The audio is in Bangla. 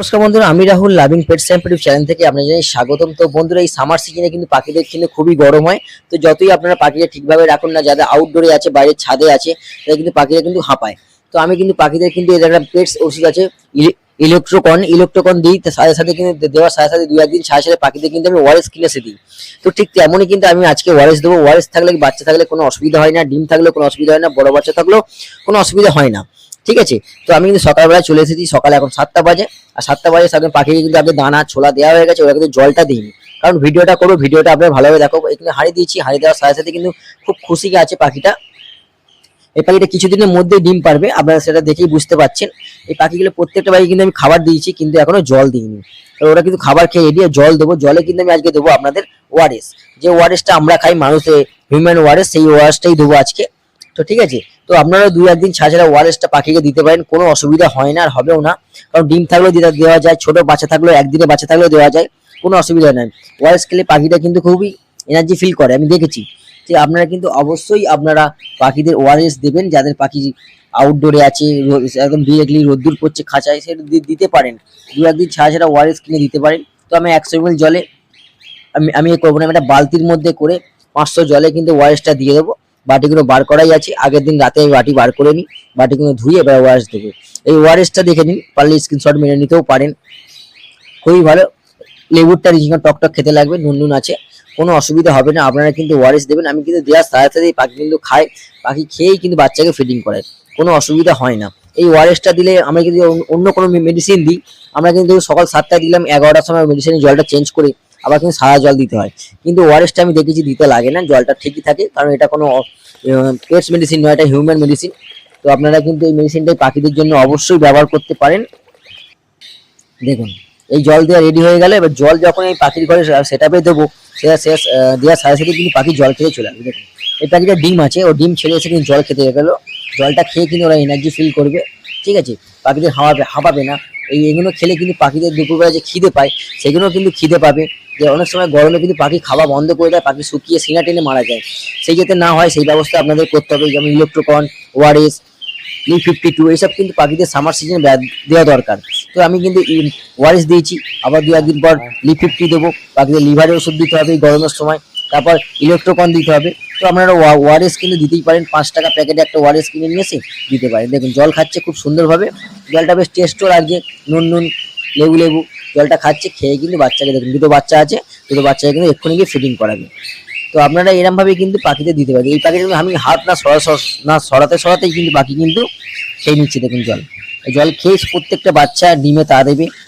নমস্কার বন্ধুরা, আমি রাহুল লাভিং পেট স্যাম্পটিভ চ্যানেল থেকে আপনাদের জানাই স্বাগতম। তো বন্ধুরা, এই সামার সিজনে কিন্তু পাখিদের কিন্তু খুবই গরম হয়। তো যতই আপনারা পাখিটা ঠিকভাবে রাখুন না, যাদের আউটডোরে আছে, বাইরের ছাদে আছে, তাদের কিন্তু পাখিরা কিন্তু হাঁপায়। তো আমি কিন্তু পাখিদের কিন্তু এদের একটা পেটস ওষুধ আছে ইলেকট্রোকন ইলেকট্রোকন দিই সাথে সাথে কিন্তু দেওয়ার সাথে সাথে দু একদিন সাথে সাথে পাখিদের কিন্তু আমি ওয়ারেস কিনে এসে দিই। তো ঠিক তেমনই কিন্তু আমি আজকে ওয়ারেস দেবো। ওয়ারেস থাকলে বাচ্চা থাকলে কোনো অসুবিধা হয় না, ডিম থাকলেও কোনো অসুবিধা হয় না, বড় বাচ্চা থাকলেও কোনো অসুবিধা হয় না। ঠিক আছে? তো আমি কিন্তু সকালবেলা চলে এসেছি, সকালে এখন সাতটা বাজে। আর সাতটা বাজে সাথে পাখিকে কিন্তু আগে দানা, ছোলা দেওয়া হয়ে গেছে, ওরা কিন্তু জলটা দিইনি কারণ ভিডিওটা করব, ভিডিওটা আপনার ভালোভাবে দেখো। এখানে হাঁড়ি দিয়েছি, হাঁড়ি দেওয়ার সাথে সাথে কিন্তু খুব খুশি আছে পাখিটা। এই পাখিটা কিছুদিনের মধ্যে ডিম পারবে, আপনারা সেটা দেখেই বুঝতে পারছেন। এই পাখিগুলো প্রত্যেকটা পাখি কিন্তু আমি খাবার দিয়েছি, কিন্তু এখনও জল দিইনি। ওরা কিন্তু খাবার খেয়ে রেডি জল দেবো, জলে কিন্তু আমি আজকে দেবো আপনাদের ওয়ারেস যে ওয়ারেসটা আমরা খাই মানুষের হিউম্যান ওয়ারেস সেই ওয়ারেসটাই দেবো আজকে। তো ঠিক আছে? তো আপনারা দুই একদিন ছাড়া ছাড়া ওয়ারেসটা পাখিকে দিতে পারেন, কোনো অসুবিধা হয় না আর হবেও না। কারণ ডিম থাকলেও দিতে দেওয়া যায়, ছোট বাচ্চা থাকলেও, একদিনে বাচ্চা থাকলেও দেওয়া যায়, কোনো অসুবিধা নেই। ওয়ারেস খেলে পাখিটা কিন্তু খুবই এনার্জি ফিল করে, আমি দেখেছি। যে আপনারা কিন্তু অবশ্যই আপনারা পাখিদের ওয়ারেস দেবেন, যাদের পাখি আউটডোরে আছে একদম ডিরেক্টলি রোদ্দুর পড়ছে, খাঁচায় সেটা দিতে পারেন। দু একদিন ছাড়া ছাড়া ওয়ারেস কিনে দিতে পারেন। তো আমি একশো এমএল জলে, আমি আমি করব না, আমি একটা বালতির মধ্যে করে পাঁচশো জলে কিন্তু ওয়ারেসটা দিয়ে দেবো। বাটিগুলো বার করাই আছে। আগের দিন রাতে আমি বাটি বার করে নিই, বাটিগুলো ধুয়ে এবার ওয়ারেস দেবো। এই ওয়ারেসটা দেখে নিন, পারলে স্ক্রিনশট মেরে নিতেও পারেন। খুবই ভালো। লেবুরটা রিজিঙ্গা টকটক খেতে লাগবে, নুন নুন আছে। কোনো অসুবিধা হবে না, আপনারা কিন্তু ওয়ারেস দেবেন। আমি কিন্তু দেওয়ার সাথে সাথেই পাখি কিন্তু খায় পাখি খেয়েই কিন্তু বাচ্চাকে ফিডিং করে কোনো অসুবিধা হয় না। এই ওয়ারেসটা দিলে আমরা কিন্তু অন্য কোনো মেডিসিন দিই। আমরা কিন্তু সকাল সাতটায় দিলাম, এগারোটার সময় মেডিসিনের জলটা চেঞ্জ করে আবার কিন্তু সাদা জল দিতে হয়। কিন্তু ওয়ারেসটা আমি দেখেছি দিতে লাগে না, জলটা ঠিকই থাকে, কারণ এটা কোনো পেটস মেডিসিন নয়, এটা হিউম্যান মেডিসিন তো আপনারা কিন্তু এই মেডিসিনটাই পাখিদের জন্য অবশ্যই ব্যবহার করতে পারেন। দেখুন, এই জল দেওয়া রেডি হয়ে গেলে, এবার জল যখন এই পাখির ঘরে সেটাপে দেবো সেটা শেষ দেওয়ার সাথে সাথে কিন্তু পাখি জল খেয়ে চলে আসবে। দেখুন, এই পাখিটা ডিম আছে, ও ডিম ছেড়ে এসে কিন্তু জল খেতে গেলো। জলটা খেয়ে কিন্তু ওরা এনার্জি ফিল করবে। ঠিক আছে, পাখিদের হাঁপাবে হাঁপাবে না। এই এগুলো খেলে কিন্তু পাখিদের দুপুরবেলা যে খিদে পায় সেগুলো কিন্তু খিদে পাবে। যে অনেক সময় গরমে কিন্তু পাখি খাওয়া বন্ধ করে দেয় পাখি শুকিয়ে সিনা টেনে মারা যায়। সেই যাতে না হয় সেই ব্যবস্থা আপনাদের করতে হবে যেমন ইলেকট্রোকন ওয়ারেস লি ফিফটি টু এইসব কিন্তু পাখিদের সামার সিজনে দেওয়া দরকার। তো আমি কিন্তু ওয়ারেস দিয়েছি আবার দু একদিন পর লি ফিফটি দেবো। পাখিদের লিভারের ওষুধ দিতে হবে গরমের সময়। তারপর ইলেকট্রোকন দিতে হবে। তো আপনারা ওয়ারেস কিন্তু দিতেই পারেন। পাঁচ টাকা প্যাকেটে একটা ওয়ারেস কিনে নিয়ে এসে দিতে পারেন। দেখুন, জল খাচ্ছে খুব সুন্দরভাবে। জলটা বেশ টেস্টও লাগছে। নুন নুন, লেবু লেবু জলটা খাচ্ছে, খেয়ে কিন্তু বাচ্চাকে দেখুন, দুটো বাচ্চা আছে, দুটো বাচ্চাকে কিন্তু এক্ষুনি গিয়ে ফিডিং করাবে। তো আপনারা এরম ভাবে কিন্তু পাখিতে দিতে পারেন। এই পাখিটা আমি হাত না সর- না সরাতে সরাতেই কিন্তু পাখি কিন্তু খেয়ে নিচ্ছে, দেখুন জল। জল খেয়ে প্রত্যেকটা বাচ্চা ডিমে তা দেবে।